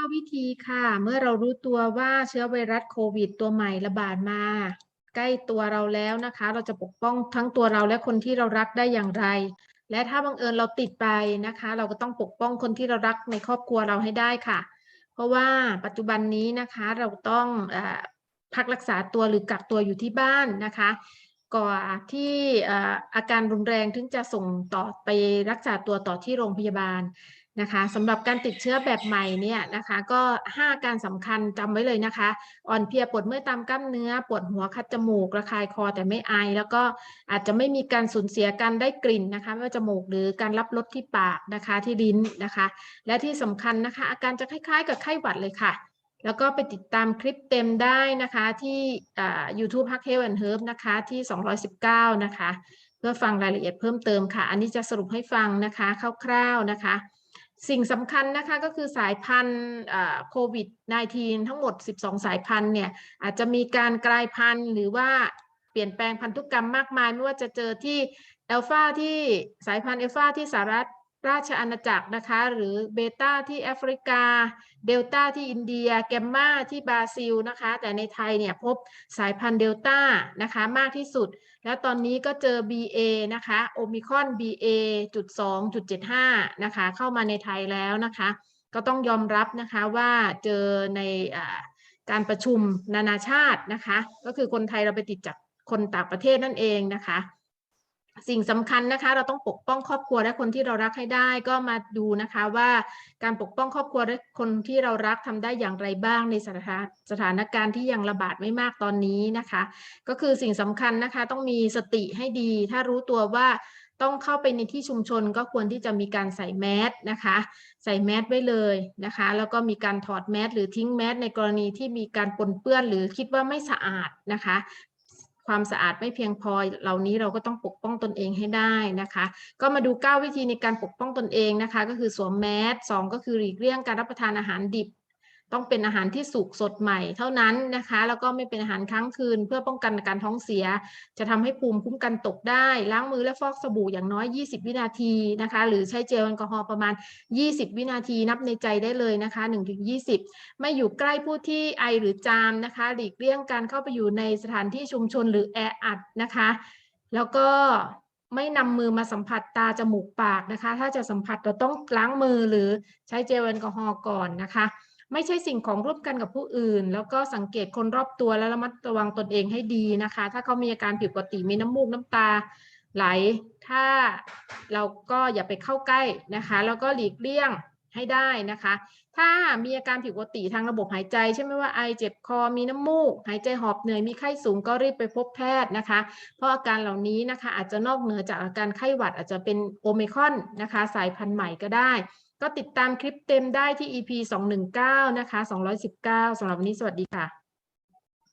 9 วิธีค่ะ เมื่อเรารู้ตัวว่าเชื้อไวรัสโควิด ตัวใหม่ระบาดมา ใกล้ตัวเราแล้วนะคะ เราจะปกป้องทั้งตัวเราและคนที่เรารักได้อย่างไร และถ้าบังเอิญเราติดไปนะคะ เราก็ต้องปกป้องคนที่เรารักในครอบครัวเราให้ได้ค่ะ เพราะว่าปัจจุบันนี้นะคะเราต้องอพักรักษาตัวหรือกักตัวอยู่ที่บ้านนะคะก่อนที่อาการรุนแรงถึงจะส่งต่อไปรักษาตัวต่อที่โรงพยาบาล นะคะสำหรับการติดเชื้อแบบใหม่เนี่ยนะคะ ก็5อาการสำคัญจำไว้เลยนะคะ อ่อนเพลียปวดเมื่อยตามกล้ามเนื้อ ปวดหัวคัดจมูกระคายคอแต่ไม่ไอ แล้วก็อาจจะไม่มีการสูญเสียการได้กลิ่นนะคะไม่ว่าจมูกหรือการรับรสที่ปากนะคะที่ลิ้นนะคะ และที่สำคัญนะคะ อาการจะคล้ายๆ กับไข้หวัดเลยค่ะ แล้วก็ไปติดตามคลิปเต็มได้นะคะที่อ่า YouTube Hack Health and Herb นะคะที่ 219 นะคะ เพื่อฟังรายละเอียดเพิ่มเติมค่ะ อันนี้จะสรุปให้ฟังนะคะคร่าวๆนะคะ สิ่งสำคัญนะคะก็คือสายพันธุ์โควิด -19 ทั้งหมด 12 สายพันธุ์เนี่ยอาจจะมีการกลายพันธุ์หรือว่าเปลี่ยนแปลงพันธุกรรมมากมาย ไม่ว่าจะเจอที่เอลฟาที่สายพันธุ์เอลฟาที่สหรัฐ ราชอาณาจักรนะคะ หรือเบต้าที่แอฟริกา เดลต้าที่อินเดีย แกมมาที่บราซิลนะคะ แต่ในไทยเนี่ยพบสายพันธุ์เดลต้านะคะมากที่สุด แล้วตอนนี้ก็เจอ BA นะคะโอมิคอน BA จุด2จุด75นะคะ เข้ามาในไทยแล้วนะคะ ก็ต้องยอมรับนะคะว่าเจอในอการประชุมนานาชาตินะคะ ก็คือคนไทยเราไปติดจากคนต่างประเทศนั่นเองนะคะ สิ่งสำคัญนะคะ เราต้องปกป้องครอบครัวและคนที่เรารักให้ได้ก็มาดูนะคะว่าการปกป้องครอบครัวและคนที่เรารักทำได้อย่างไรบ้างในสถานสถานการณ์ที่ยังระบาดไม่มากตอนนี้นะคะ ก็คือสิ่งสำคัญนะคะต้องมีสติให้ดี ถ้ารู้ตัวว่าต้องเข้าไปในที่ชุมชนก็ควรที่จะมีการใส่แมสนะคะ ใส่แมสไว้เลยนะคะ แล้วก็มีการถอดแมสหรือทิ้งแมสในกรณีที่มีการปนเปื้อนหรือคิดว่าไม่สะอาดนะคะ ความสะอาดไม่เพียงพอเหล่านี้เราก็ต้องปกป้องตนเองให้ได้นะคะ ก็มาดู 9 วิธีในการปกป้องตนเองนะคะ ก็คือสวมแมสสองก็คือหลีกเลี่ยงการรับประทานอาหารดิบ ต้องเป็นอาหารที่สุกสดใหม่เท่านั้นนะคะ แล้วก็ไม่เป็นอาหารค้างคืน เพื่อป้องกันการท้องเสีย จะทำให้ภูมิคุ้มกันตกได้ ล้างมือและฟอกสบู่อย่างน้อย 20 วินาทีนะคะ หรือใช้เจลแอลกอฮอล์ประมาณ 20 วินาทีนับในใจได้เลยนะคะ1-20 ไม่อยู่ใกล้ผู้ที่ไอหรือจามนะคะ หลีกเลี่ยงการเข้าไปอยู่ในสถานที่ชุมชนหรือแออัดนะคะ แล้วก็ไม่นำมือมาสัมผัสตาจมูกปากนะคะ ถ้าจะสัมผัสเราต้องล้างมือหรือใช้เจลแอลกอฮอล์ก่อนนะคะ ไม่ใช่สิ่งของร่วมกันกับผู้อื่น แล้วก็สังเกตคนรอบตัวและระมัดระวังตนเองให้ดีนะคะ ถ้าเขามีอาการผิดปกติมีน้ำมูกน้ำตาไหล ถ้าเราก็อย่าไปเข้าใกล้นะคะ แล้วก็หลีกเลี่ยงให้ได้นะคะ ถ้ามีอาการผิดปกติทางระบบหายใจใช่ไหมว่าไอเจ็บคอมีน้ำมูก หายใจหอบเหนื่อยมีไข้สูงก็รีบไปพบแพทย์นะคะ เพราะอาการเหล่านี้นะคะ อาจจะนอกเหนือจากอาการไข้หวัดอาจจะเป็นโอมิคอนนะคะ สายพันธุ์ใหม่ก็ได้ ก็ติดตามคลิปเต็มได้ที่ EP 219 นะคะ 219สำหรับวันนี้สวัสดีค่ะ